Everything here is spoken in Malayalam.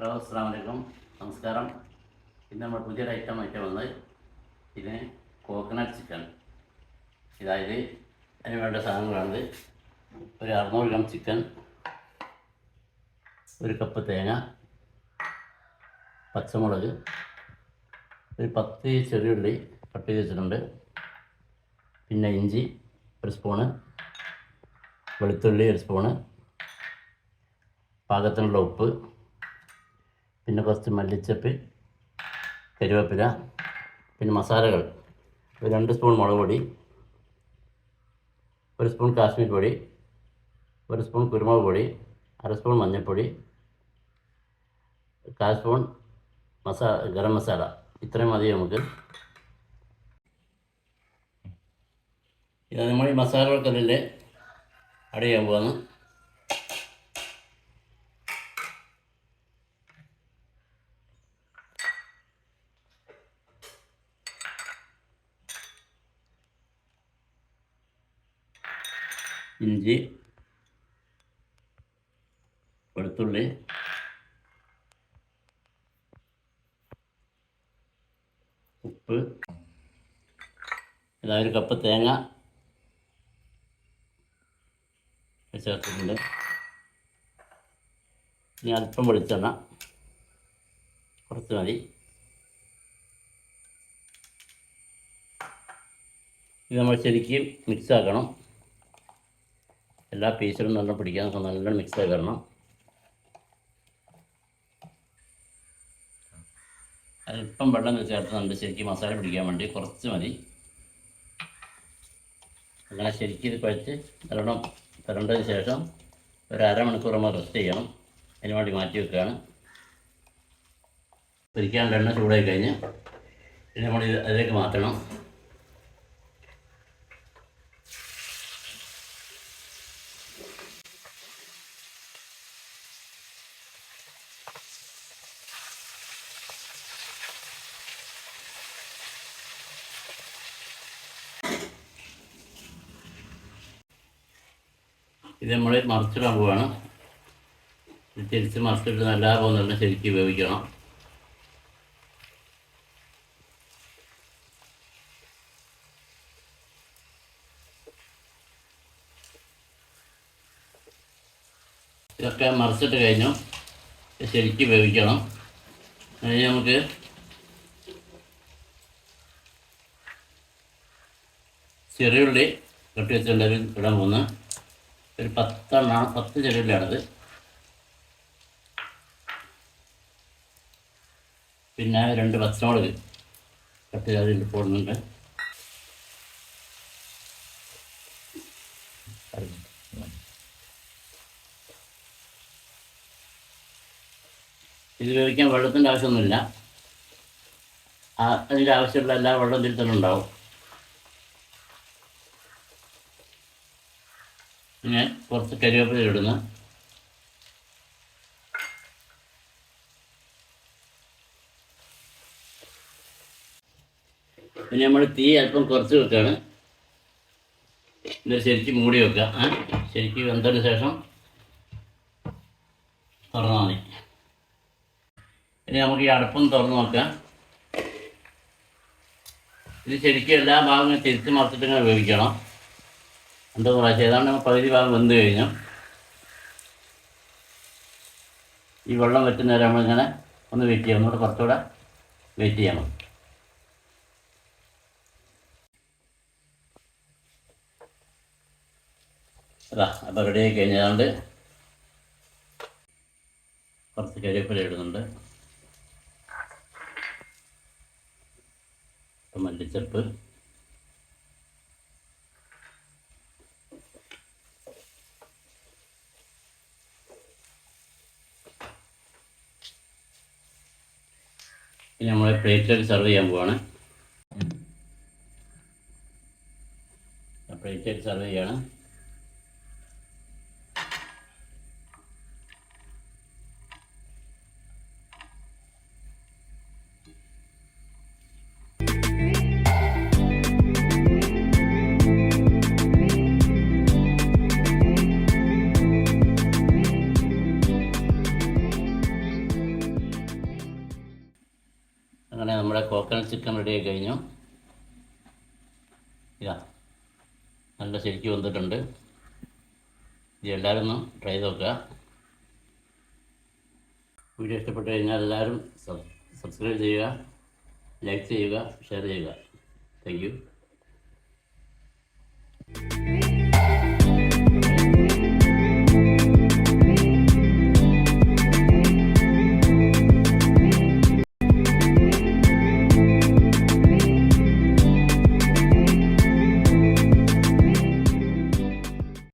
ഹലോ അസ്സാം വലൈക്കും നമസ്കാരം. ഇന്ന് നമ്മൾ പുതിയൊരു ഐറ്റം ആയിട്ട് വന്നത് ഇതിന് കോക്കനട്ട് ചിക്കൻ ഇതായത് അതിന് വേണ്ട സാധനങ്ങളാണ് ഒരു അറുന്നൂറ് ഗ്രാം ചിക്കൻ ഒരു കപ്പ് തേങ്ങ പച്ചമുളക് ഒരു പത്ത് ചെറിയുള്ളി കട്ട് ചെയ്ത് വെച്ചിട്ടുണ്ട്. പിന്നെ ഇഞ്ചി ഒരു സ്പൂണ് വെളുത്തുള്ളി ഒരു സ്പൂണ് പാകത്തിനുള്ള ഉപ്പ് പിന്നെ കുറച്ച് മല്ലിച്ചപ്പ് കരുവേപ്പില പിന്നെ മസാലകൾ. ഒരു രണ്ട് സ്പൂൺ മുളക് പൊടി ഒരു സ്പൂൺ കാശ്മീർ പൊടി ഒരു സ്പൂൺ കുരുമുളക് പൊടി അര സ്പൂൺ മഞ്ഞൾപ്പൊടി കാൽ സ്പൂൺ മസാ ഗരം മസാല. ഇത്രയും മതി നമുക്ക്. ഇത് നമ്മൾ ഈ മസാലകൾക്കതിൽ അടയാൻ പോകുന്നത് പോകുന്നു ഇഞ്ചി വെളുത്തുള്ളി ഉപ്പ് ഇതാ ഒരു കപ്പ് തേങ്ങ ചേർത്തിട്ടുണ്ട്. ഇനി അല്പം വെളിച്ചെണ്ണ കുറച്ച് മതി. ഇത് നമ്മൾ ശരിക്കും മിക്സ് ആക്കണം. എല്ലാ പീസിലും നല്ല പിടിക്കാൻ നല്ല മിക്സ് തരണം അല്പം വെള്ളം ചേർത്തുന്നുണ്ട് ശരിക്കും മസാല പിടിക്കാൻ വേണ്ടി കുറച്ച് മതി. അങ്ങനെ ശരിക്കും ഇത് കുഴച്ച് നല്ലോണം തരേണ്ടതിന് ശേഷം ഒരു അരമണിക്കൂർ റെസ്റ്റ് ചെയ്യണം. അതിന് വേണ്ടി മാറ്റി വെക്കുകയാണ്. പൊരിക്കാനുള്ള എണ്ണ ചൂടായി കഴിഞ്ഞ് പിന്നെ നമ്മൾ അതിലേക്ക് മാറ്റണം. ഇത് നമ്മൾ മറിച്ചിടാൻ പോവാണ്. ഇത് തിരിച്ച് മറിച്ചിട്ട് നല്ല പോകുന്നുണ്ട് ശരിക്കും ഉപയോഗിക്കണം. ഇതൊക്കെ മറിച്ചിട്ട് കഴിഞ്ഞു. ശരിക്ക് വേവിക്കണം അതിന് നമുക്ക് ചെറിയുള്ളി കട്ടി വെച്ചിട്ടുണ്ടെങ്കിൽ ഇടാൻ പോകുന്നത് ഒരു പത്തെണ്ണമാണ് പത്ത് ചെടികളാണത്. പിന്നെ രണ്ട് പച്ചമുളക് കട്ട് ചെയ്ത് പോകുന്നുണ്ട് ഇത് വേവിക്കാൻ വെള്ളത്തിന്റെ ആവശ്യമൊന്നുമില്ല. അതിന്റെ ആവശ്യമുള്ള എല്ലാ വെള്ളം ഇതിൽ തന്നെ ഉണ്ടാവും. പിന്നെ കുറച്ച് കരിവേപ്പില ഇടുന്നു. പിന്നെ നമ്മൾ തീ അല്പം കുറച്ച് വെക്കുകയാണ് എന്നിട്ട് ശരിക്കും മൂടി വെക്കുക. ആ ശരിക്കും വെന്തതിന് ശേഷം തുറന്നാൽ മതി. ഇനി നമുക്ക് ഈ അടുപ്പം തുറന്ന് നോക്കാം. ഇത് ശരിക്കും എല്ലാ ഭാഗങ്ങളും തിരിച്ച് മറിച്ചിട്ട് വേവിക്കണം. എന്താ പ്രാവശ്യം ഏതാണ്ട് പകുതി ഭാഗം വെന്ത് കഴിഞ്ഞു. ഈ വെള്ളം വെറ്റുന്ന നേരം നമ്മളിങ്ങനെ ഒന്ന് വെയിറ്റ് ചെയ്യാം. ഒന്നുകൂടെ കുറച്ചുകൂടെ വെയിറ്റ് ചെയ്യണം അതാ അപ്പോൾ റെഡി ആയി കഴിഞ്ഞാണ്ട് കുറച്ച് കരിവേപ്പില ഇടുന്നുണ്ട്. മല്ലിച്ചപ്പ്. ഇനി നമ്മൾ പ്ലേറ്റിലേക്ക് സെർവ് ചെയ്യാൻ പോവാണ്. പ്ലേറ്റിലേക്ക് സെർവ് ചെയ്യാണ്. അങ്ങനെ നമ്മുടെ കോക്കനട്ട് ചിക്കൻ റെഡി ആയി കഴിഞ്ഞു. ഇതാ നല്ല ശരിക്ക് വന്നിട്ടുണ്ട് ഇത് എല്ലാവരും ഒന്ന് ട്രൈ ചെയ്ത് നോക്കുക. വീഡിയോ ഇഷ്ടപ്പെട്ട് കഴിഞ്ഞാൽ എല്ലാവരും സബ്സ്ക്രൈബ് ചെയ്യുക ലൈക്ക് ചെയ്യുക ഷെയർ ചെയ്യുക. Thank you